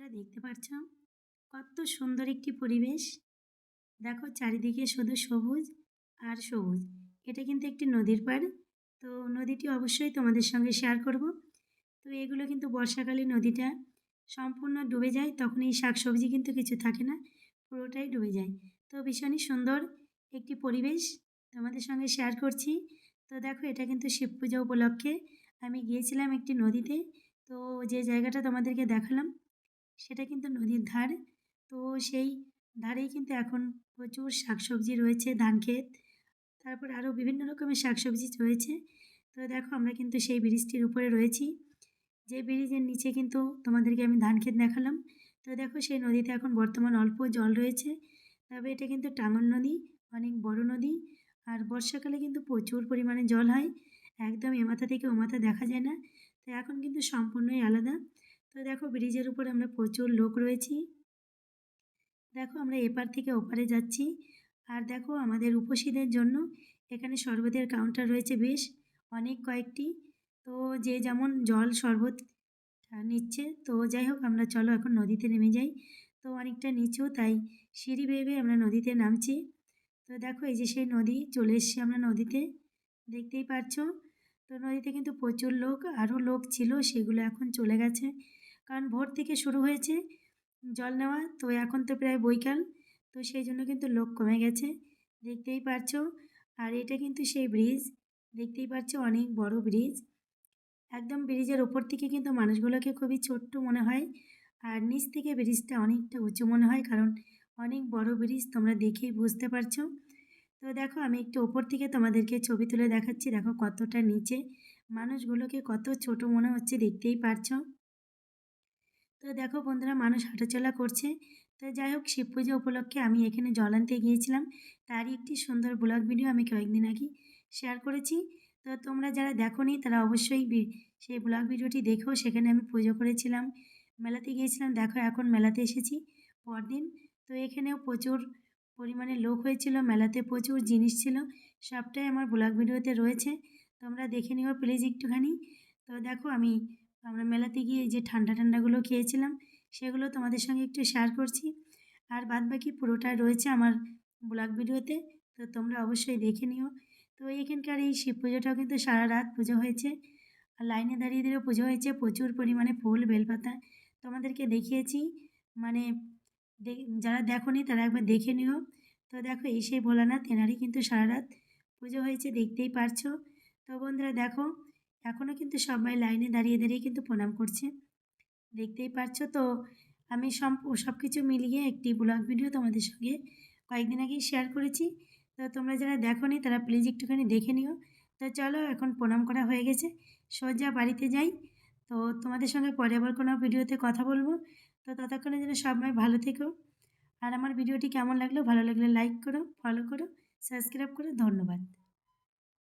বন্ধুরা দেখতে পাচ্ছ কত সুন্দর একটি পরিবেশ। দেখো চারিদিকে শুধু সবুজ আর সবুজ। এটা কিন্তু একটি নদীর পাড়। তো নদীটি অবশ্যই তোমাদের সঙ্গে শেয়ার করব। তো এগুলো কিন্তু বর্ষাকালে নদীটা সম্পূর্ণ ডুবে যায়, তখন এই শাকসবজি কিন্তু কিছু থাকে না, পুরোটাই ডুবে যায়। তো ভীষণই সুন্দর একটি পরিবেশ তোমাদের সঙ্গে শেয়ার করছি। তো দেখো এটা কিন্তু শিব পূজা উপলক্ষে আমি গিয়েছিলাম একটি নদীতে। তো যে জায়গাটা তোমাদেরকে দেখালাম সেটা কিন্তু নদীর ধার। তো সেই ধারেই কিন্তু এখন প্রচুর শাকসবজি রয়েছে, ধান ক্ষেত। তারপর আরও বিভিন্ন রকমের শাকসবজি রয়েছে। তো দেখো আমরা কিন্তু সেই ব্রিজটির উপরে রয়েছি। যে ব্রিজের নিচে কিন্তু তোমাদেরকে আমি ধান ক্ষেত দেখালাম। তো দেখো সেই নদীতে এখন বর্তমান অল্প জল রয়েছে। তবে এটা কিন্তু টাঙ্গন নদী, অনেক বড় নদী। আর বর্ষাকালে কিন্তু প্রচুর পরিমাণে জল হয়। একদম এ মাথা থেকে ও মাথা দেখা যায় না। তো এখন কিন্তু সম্পূর্ণই আলাদা। তো দেখো ব্রিজের উপর আমরা প্রচুর লোক রয়েছি। দেখো আমরা এপার থেকে ওপারে যাচ্ছি। আর দেখো আমাদের উপসীদের জন্য এখানে শরবতের কাউন্টার রয়েছে বেশ, অনেক কয়েকটি। তো যে যেমন জল শরবত নিচ্ছে, তো যাই হোক আমরা চলো এখন নদীতে নেমে যাই। তো অনেকটা নিচু, তাই সিঁড়ি বেয়ে আমরা নদীতে নামছি। তো দেখো এই যে সেই নদী, চলে এসছি আমরা নদীতে। দেখতেই পারছ? তো নদীতে কিন্তু প্রচুর লোক আরও লোক ছিল, সেগুলো এখন চলে গেছে। কারণ ভোর থেকে শুরু হয়েছে জল নেওয়া, তো এখন তো প্রায় বৈকাল, তো সেই জন্য কিন্তু লোক কমে গেছে। দেখতেই পারছ, আর এটা কিন্তু সেই ব্রিজ দেখতেই পাচ্ছ অনেক বড় ব্রিজ একদম ব্রিজের ওপর থেকে কিন্তু মানুষগুলোকে খুবই ছোট্ট মনে হয়, আর নিচ থেকে ব্রিজটা অনেকটা উঁচু মনে হয়, কারণ অনেক বড় ব্রিজ তোমরা দেখেই বুঝতে পারছ। তো দেখো, আমি একটু ওপর থেকে তোমাদেরকে ছবি তুলে দেখাচ্ছি, দেখো কতটা নিচে। মানুষগুলোকে কত ছোট মনে হচ্ছে, দেখতেই পারছ। তো দেখো বন্ধুরা, মানুষ হাঁটাচলা করছে। তো যাই হোক, শিব পুজো উপলক্ষে আমি এখানে জল আনতে গিয়েছিলাম। তারই একটি সুন্দর ব্লগ ভিডিও আমি কয়েকদিন আগে শেয়ার করেছি। তো তোমরা যারা দেখো নি তারা অবশ্যই সেই ব্লগ ভিডিওটি দেখো। সেখানে আমি পুজো করেছিলাম, মেলাতে গিয়েছিলাম। দেখো, এখন মেলাতে এসেছি পরদিন। তো এখানেও প্রচুর পরিমাণে লোক হয়েছিল, মেলাতে প্রচুর জিনিস ছিল, সবটাই আমার ব্লগ ভিডিওতে রয়েছে। তোমরা দেখে নিও প্লিজ একটুখানি। তো দেখো, আমি আমরা মেলাতে গিয়ে যে ঠান্ডা ঠান্ডাগুলো খেয়েছিলাম, সেগুলো তোমাদের সঙ্গে একটু শেয়ার করছি। আর বাদ বাকি পুরোটা রয়েছে আমার ব্লগ ভিডিওতে, তো তোমরা অবশ্যই দেখে নিও। তো এখানকার এই শিব পুজোটাও কিন্তু সারা রাত পুজো হয়েছে। আর লাইনে দাঁড়িয়ে দাঁড়িয়ে পুজো হয়েছে, প্রচুর পরিমাণে ফুল, বেলপাতা। তোমাদেরকে দেখিয়েছি মানে যারা দেখোনি তারা একবার দেখে নিও। তো দেখো, এই সেই ভোলানাথ, এনারই কিন্তু সারা রাত পুজো হয়েছে, দেখতেই পারছ। তো বন্ধুরা দেখো এখনও কিন্তু সবাই লাইনে দাঁড়িয়ে দাঁড়িয়ে কিন্তু প্রণাম করছে। দেখতেই পারছ তো, আমি সব সব কিছু মিলিয়ে একটি ব্লগ ভিডিও তোমাদের সঙ্গে কয়েকদিন আগেই শেয়ার করেছি। তো তোমরা যারা দেখো নি তারা প্লিজ একটুখানি দেখে নিও। তো চলো এখন প্রণাম করা হয়ে গেছে, সোজা বাড়িতে যাই। তো তোমাদের সঙ্গে পরে আবার কোনো ভিডিওতে কথা বলব। তো ততক্ষণে যেন সবাই ভালো থেকো। আর আমার ভিডিওটি কেমন লাগল ভালো লাগলে লাইক করো ফলো করো সাবস্ক্রাইব করো, ধন্যবাদ।